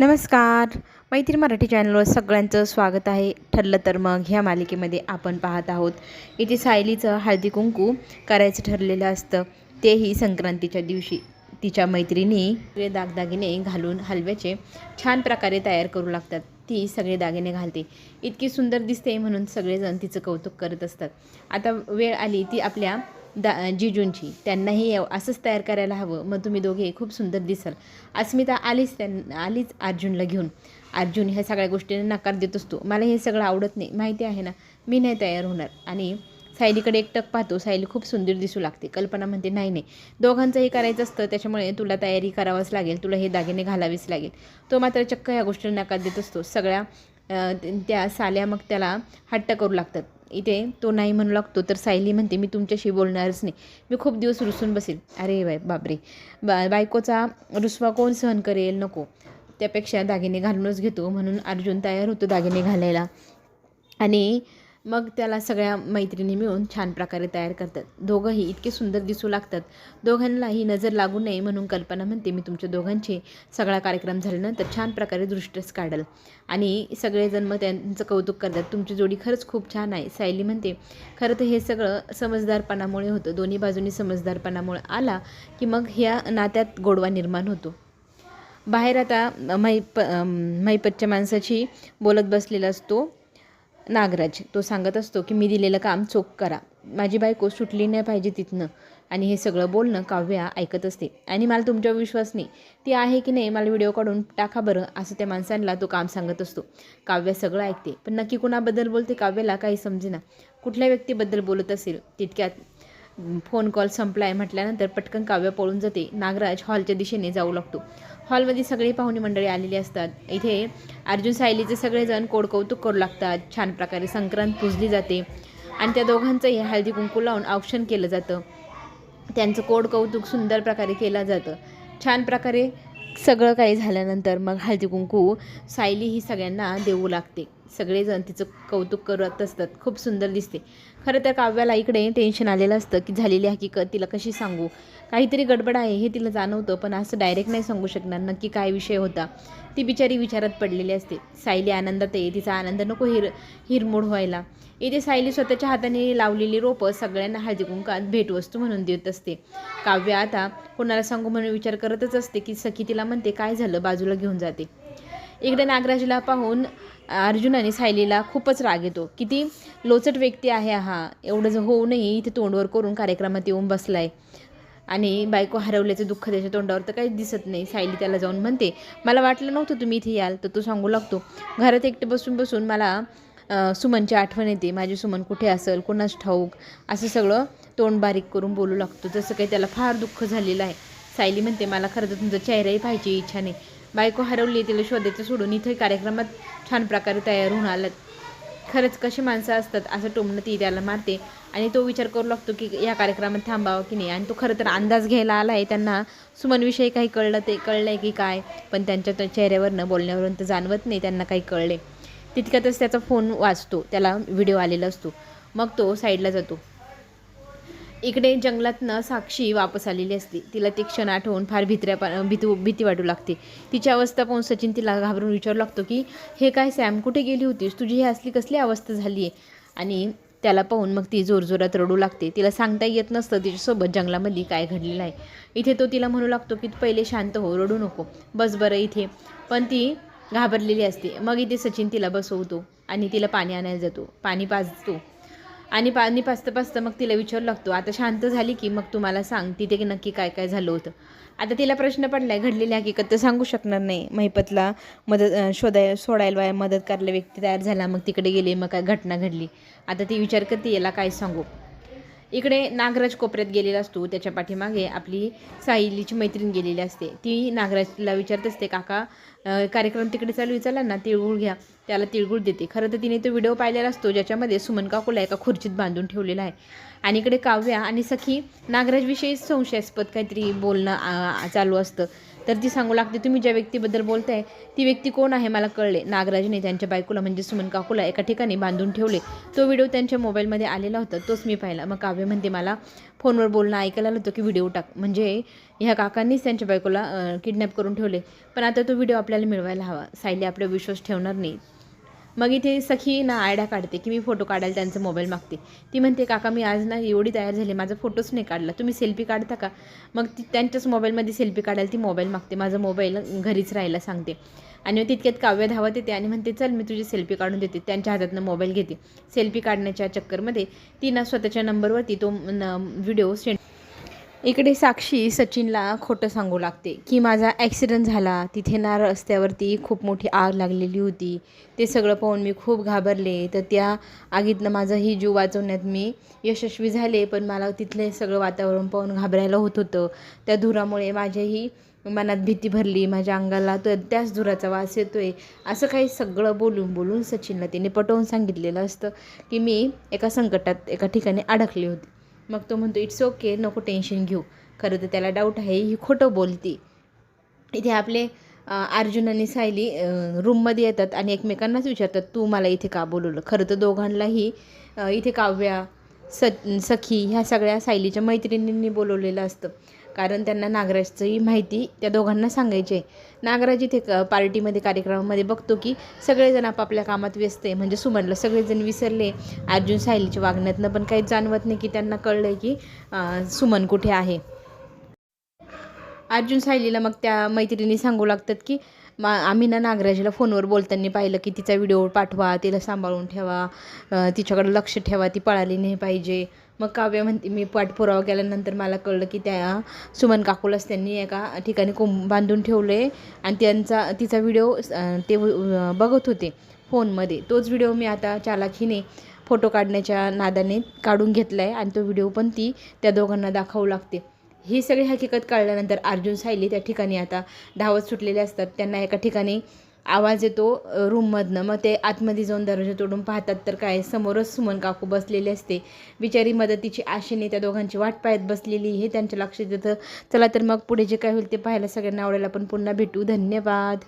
नमस्कार. मैत्री मराठी चॅनलवर सगळ्यांचं स्वागत आहे. ठरलं तर मग ह्या मालिकेमध्ये आपण पाहत आहोत. इथे सायलीचं हळदी कुंकू करायचं ठरलेलं असतं. तेही संक्रांतीच्या दिवशी तिच्या मैत्रिणी सगळे दागदागिने घालून हलव्याचे छान प्रकारे तयार करू लागतात. ती सगळे दागिने घालते. इतकी सुंदर दिसते म्हणून सगळेजण तिचं कौतुक करत असतात. आता वेळ आली ती आपल्या दा जिजूंची. त्यांनाही एव- असंच तयार करायला हवं. मग तुम्ही दोघे खूप सुंदर दिसाल. अस्मिता आलीच त्यां आलीच अर्जुनला घेऊन. अर्जुन ह्या सगळ्या गोष्टींना नकार देत असतो. मला हे सगळं आवडत नाही. माहिती आहे ना? मी नाही तयार होणार. आणि सायलीकडे एकटक पाहतो. सायली खूप सुंदर दिसू लागते. कल्पना म्हणते नाही नाही. दोघांचंही करायचं असतं. त्याच्यामुळे तुला तयारी करावंच लागेल. तुला हे दागिने घालावेच लागेल. तो मात्र चक्क ह्या गोष्टींना नकार देत असतो. सगळ्या त्या साल्या मग त्याला हट्ट करू लागतात. इथे तो नाही म्हणू लागतो तर सायली म्हणते मी तुमच्याशी बोलणारच नाही. मी खूप दिवस रुसून बसेल. अरे बाय बापरे. बा बायकोचा रुसवा कोण सहन करेल? नको. त्यापेक्षा दागिने घालूनच घेतो. म्हणून अर्जुन तयार होतो दागिने घालायला. आणि मग त्याला सगळ्या मैत्रिणी मिळून छान प्रकारे तयार करतात. दोघंही इतके सुंदर दिसू लागतात. दोघांनाही नजर लागू नये म्हणून कल्पना म्हणते मी तुमच्या दोघांचे सगळा कार्यक्रम झाल्यानंतर छान प्रकारे दृष्टच काढल. आणि सगळेजण मग त्यांचं कौतुक करतात. तुमची जोडी खरंच खूप छान आहे सायली म्हणते. खरं तर हे सगळं समजदारपणामुळे होतं. दोन्ही बाजूनी समजदारपणामुळे आला की मग ह्या नात्यात गोडवा निर्माण होतो. बाहेर आता मैप मैपतच्या माणसाशी बोलत बसलेला असतो. नागराज तो सांगत असतो की मी दिलेलं काम चोख करा. माझी बायको सुटली नाही पाहिजे तिथनं. आणि हे सगळं बोलणं काव्या ऐकत असते. आणि मला तुमच्यावर विश्वास नाही. ती आहे की नाही मला व्हिडिओ काढून टाका बरं असं त्या माणसांना तो काम सांगत असतो. काव्या सगळं ऐकते. पण नक्की कुणाबद्दल बोलते काव्याला काही समजेना. कुठल्या व्यक्तीबद्दल बोलत असेल तितक्यात फोन कॉल संपलाय म्हटल्यानंतर पटकन काव्य पळून जाते. नागराज हॉलच्या दिशेने जाऊ लागतो. हॉलमध्ये सगळी पाहुणे मंडळी आलेली असतात. इथे अर्जुन सायलीचे सगळेजण कोडकौतुक करू लागतात. छान प्रकारे संक्रांत पुजली जाते. आणि त्या दोघांचंही हळदी कुंकू लावून औक्षण केलं जातं. त्यांचं कोड कौतुक सुंदर प्रकारे केलं जातं. छान प्रकारे सगळं काही झाल्यानंतर मग हळदी कुंकू सायली ही सगळ्यांना देऊ लागते. सगळेजण तिचं कौतुक करत असतात. खूप सुंदर दिसते. खरं तर काव्याला इकडे टेन्शन आलेलं असतं की झालेली हकीकत तिला कशी सांगू? काहीतरी गडबड आहे हे तिला जाणवतं पण असं डायरेक्ट नाही सांगू शकणार. नक्की काय विषय होता? ती बिचारी विचारात पडलेली असते. सायली आनंदात आहे. तिचा आनंद नको हिर हिरमोड व्हायला. इथे सायली स्वतःच्या हाताने लावलेली रोपं सगळ्यांना हळदी कुंकात भेटवस्तू म्हणून देत असते. काव्य आता कोणाला सांगू म्हणून विचार करतच असते की सखी तिला म्हणते काय झालं? बाजूला घेऊन जाते. इकडे नागराजला पाहून अर्जुन आणि सायलीला खूपच राग येतो. किती लोचट व्यक्ती आहे हा. एवढं जर होऊ नये इथे तोंडवर करून कार्यक्रमात येऊन बसलाय. आणि बायको हरवल्याचं दुःख त्याच्या तोंडावर तर काहीच दिसत नाही. सायली त्याला जाऊन म्हणते मला वाटलं नव्हतं तुम्ही इथे याल तर तो सांगू लागतो. घरात एकटे बसून बसून मला सुमनची आठवण येते. माझी सुमन कुठे असेल कोणाच ठाऊक? असं सगळं तोंड बारीक करून बोलू लागतो. जसं काही त्याला फार दुःख झालेलं आहे. सायली म्हणते मला खरं तर तुमचा चेहराही पाहिजे इच्छा नाही. बायको हरवली तिला शोधायचं सोडून इथे कार्यक्रमात छान प्रकारे तयार होऊन आलात खरंच कशी माणसं असतात असं टोमणं ती त्याला मारते. आणि तो विचार करू लागतो की या कार्यक्रमात थांबावं की नाही. आणि तो खरं तर अंदाज घ्यायला आला आहे. त्यांना सुमनविषयी काही कळलं ते कळलं आहे की काय पण त्यांच्या त्या चेहऱ्यावरनं बोलण्यावरून तर जाणवत नाही त्यांना काही कळले तितक्यातच त्याचा फोन वाचतो. त्याला व्हिडिओ आलेला असतो. मग तो साईडला जातो. इकडे जंगलातनं साक्षी वापस आलेली असते. तिला ती क्षण आठवून फार भित्र्या भीतू भीती भीती वाटू लागते. तिची अवस्था पाहून सचिन तिला घाबरून विचारू लागतो की हे काय सॅम कुठे गेली होतीस? तुझी ही असली कसली अवस्था झाली आहे आणि त्याला पाहून मग ती जोरजोरात रडू लागते. तिला सांगता येत नसतं तिच्यासोबत जंगलामध्ये काय घडलेलं आहे. इथे तो तिला म्हणू लागतो की पहिले शांत हो रडू नको. बस बरं इथे. पण ती घाबरलेली असते. मग इथे सचिन तिला बसवतो आणि तिला पाणी आणायला जातो. पाणी पाजतो. आणि पाणी पाचता पाचता मग तिला विचारू लागतो. आता शांत झाली की मग तुम्हाला सांग तिथे की नक्की काय काय झालं होतं. आता तिला प्रश्न पडलाय घडलेली हकीकत तर सांगू शकणार नाही. महिपतला मदत शोधाय सोडायला मदत करायला व्यक्ती तयार झाला मग तिकडे गेले मग काय घटना घडली. आता ती विचार करते याला काय सांगू? इकडे नागराज कोपऱ्यात गेलेला असतो त्याच्या पाठीमागे आपली साहिलीची मैत्रीण गेलेली असते. ती नागराजला विचारत असते काका कार्यक्रम तिकडे चालू आहे चला ना तिळगुळ घ्या. त्याला तिळगुळ देते. खरं तर तिने तो व्हिडिओ पाहिलेला असतो ज्याच्यामध्ये सुमन काकूला एका खुर्चीत बांधून ठेवलेला आहे. आणि इकडे काव्या आणि सखी नागराजविषयी संशयास्पद काहीतरी बोलणं चालू असतं. तर ती सांगू लागते तुम्ही ज्या व्यक्तीबद्दल बोलताय ती व्यक्ती कोण आहे मला कळले. नागराजने त्यांच्या बायकोला म्हणजे सुमन काकूला एका ठिकाणी बांधून ठेवले. तो व्हिडिओ त्यांच्या मोबाईलमध्ये आलेला होता तोच मी पाहिला. मग काव्य म्हणते मला फोनवर बोलणं ऐकायला होतं की व्हिडिओ टाक. म्हणजे ह्या काकांनीच त्यांच्या बायकोला किडनॅप करून ठेवले. पण आता तो व्हिडिओ आपल्याला मिळवायला हवा. सायली आपला विश्वास ठेवणार नाही. मग इथे सखी ना आयड्या काढते की मी फोटो काढायला त्यांचा मोबाईल मागते. ती म्हणते काका मी आज ना एवढी तयार झाली माझा फोटोच नाही काढला. तुम्ही सेल्फी काढता का? मग ती त्यांच्याच मोबाईलमध्ये सेल्फी काढायला ती मोबाईल मागते. माझा मोबाईल घरीच राहायला सांगते. आणि मग तितक्यात काव्य धावत येते आणि म्हणते चल मी तुझी सेल्फी काढून देते. त्यांच्या हातातनं मोबाईल घेते. सेल्फी काढण्याच्या चक्करमध्ये ती ना स्वतःच्या नंबरवरती तो व्हिडिओ सेंड इकडे साक्षी सचिनला खोटं सांगू लागते की माझा ॲक्सिडंट झाला. तिथे ना रस्त्यावरती खूप मोठी आग लागलेली होती. ते सगळं पाहून मी खूप घाबरले. तर त्या आगीतनं माझाही जीव वाचवण्यात मी यशस्वी झाले. पण मला तिथले सगळं वातावरण पाहून घाबरायला होत होतं. त्या धुरामुळे माझ्याही मनात भीती भरली. माझ्या अंगाला तर त्याच धुराचा वास येतो आहे असं काही सगळं बोलून बोलून सचिनला तिने पटवून सांगितलेलं असतं की मी एका संकटात एका ठिकाणी अडकली होती. मग तो म्हणतो इट्स ओके नको टेन्शन घेऊ. खरं तर त्याला डाऊट आहे ही खोटं बोलती. इथे आपले अर्जुन आणि सायली रूममध्ये येतात आणि एकमेकांनाच विचारतात तू मला इथे का बोलवलं? खरं तर दोघांनाही इथे काव्या स सखी ह्या सगळ्या सायलीच्या मैत्रिणींनी बोलवलेलं असतं. कारण त्यांना नागराजची माहिती त्या दोघांना सांगायची. आहे नागराज इथे क पार्टीमध्ये कार्यक्रमामध्ये बघतो की सगळेजण आपापल्या कामात व्यस्त आहे. म्हणजे सुमनला सगळेजण विसरले. अर्जुन सायलीच्या वागण्यातनं पण काही जाणवत नाही की त्यांना कळलं की सुमन कुठे आहे. अर्जुन सायलीला मग त्या मैत्रिणी सांगू लागतात की मा आम्ही ना नागराजला फोनवर बोलताना पाहिलं की तिचा व्हिडिओ पाठवा तिला सांभाळून ठेवा तिच्याकडे लक्ष ठेवा ती पळाली नाही पाहिजे. मग काव्य म्हणते मी पाठपुरावा केल्यानंतर मला कळलं की त्या सुमन काकूलाच त्यांनी एका ठिकाणी कोंब बांधून ठेवले आणि त्यांचा तिचा व्हिडिओ ते बघत होते फोनमध्ये. तोच व्हिडिओ मी आता चालाखीने फोटो काढण्याच्या नादाने काढून घेतला आहे आणि तो व्हिडिओ पण ती त्या दोघांना दाखवू लागते. ही सगळी हकीकत कळल्यानंतर अर्जुन सायली त्या ठिकाणी आता धावत सुटलेले असतात. त्यांना एका ठिकाणी आवाज येतो रूममधनं मग ते आतमध्ये जाऊन दरवाजा तोडून पाहतात तर काय समोरच सुमन काकू बसलेली असते. बिचारी मदतीची आशेने त्या दोघांची वाट पाहत बसलेली हे त्यांच्या लक्षात येतं चला तर मग पुढे जे काय होईल ते पाहायला सगळ्यांना आवडेल. आपण पुन्हा भेटू. धन्यवाद.